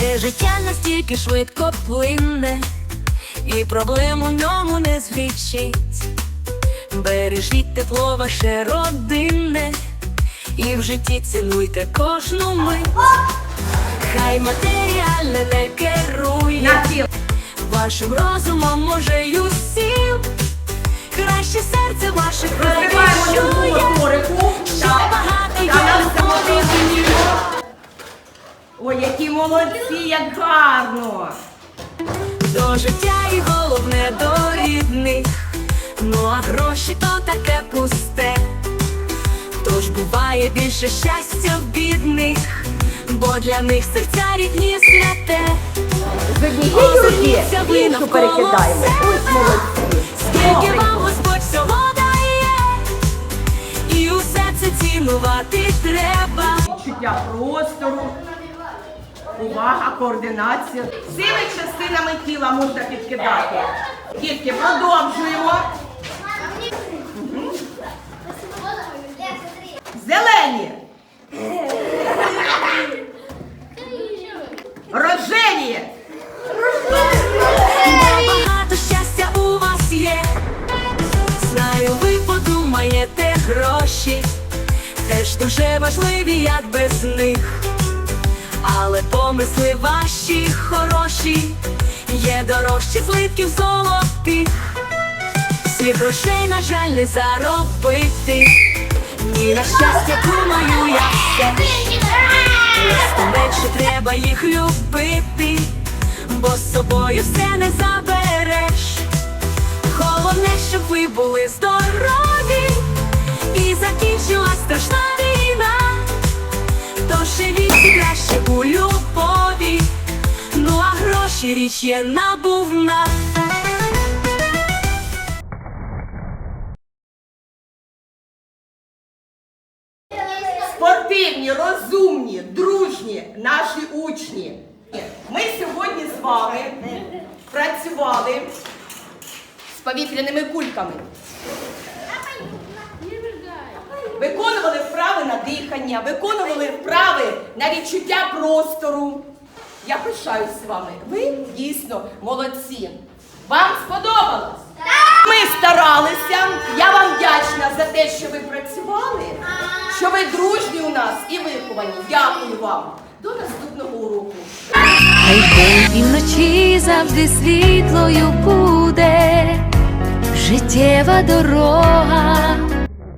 Це життя настільки швидко плинне, і проблем у ньому не звідчить. Бережіть тепло ваше родинне, і в житті цінуйте кожну мить. Хай матеріальне не керує вашим розумом, може й усім. Краще серце ваше Розкриваємо які молодці, як гарно! До життя і головне до рідних. Ну а гроші то таке пусте. Тож буває більше щастя в бідних, бо для них серця рідні святе. Озирніться ви навколо себе. Скільки вам Господь всього дає, і усе це цінувати треба. Відчуття простору, увага, координація. Всіми частинами тіла можна підкидати. Дітки, продовжуємо. Зелені. Рожеві. Багато щастя у вас є. Знаю, ви подумаєте гроші, теж дуже важливі, як без них. Але помисли ваші хороші, є дорожчі злитків золотих. Всі грошей, на жаль, не заробити. Ні на щастя, думаю, я все. Просто менше треба їх любити, бо з собою все не забереш. Головне, щоб ви були здорові гроші річ є набувна. спортивні, розумні, дружні наші учні. Ми сьогодні з вами працювали з повітряними кульками. Виконували вправи на дихання, виконували вправи на відчуття простору. Я пишаюсь з вами. Ви дійсно молодці. Вам сподобалось? Ми старалися. Я вам вдячна за те, що ви працювали, що ви дружні у нас і виховані. Дякую вам. До наступного уроку. І вночі завжди світлою буде життєва дорога,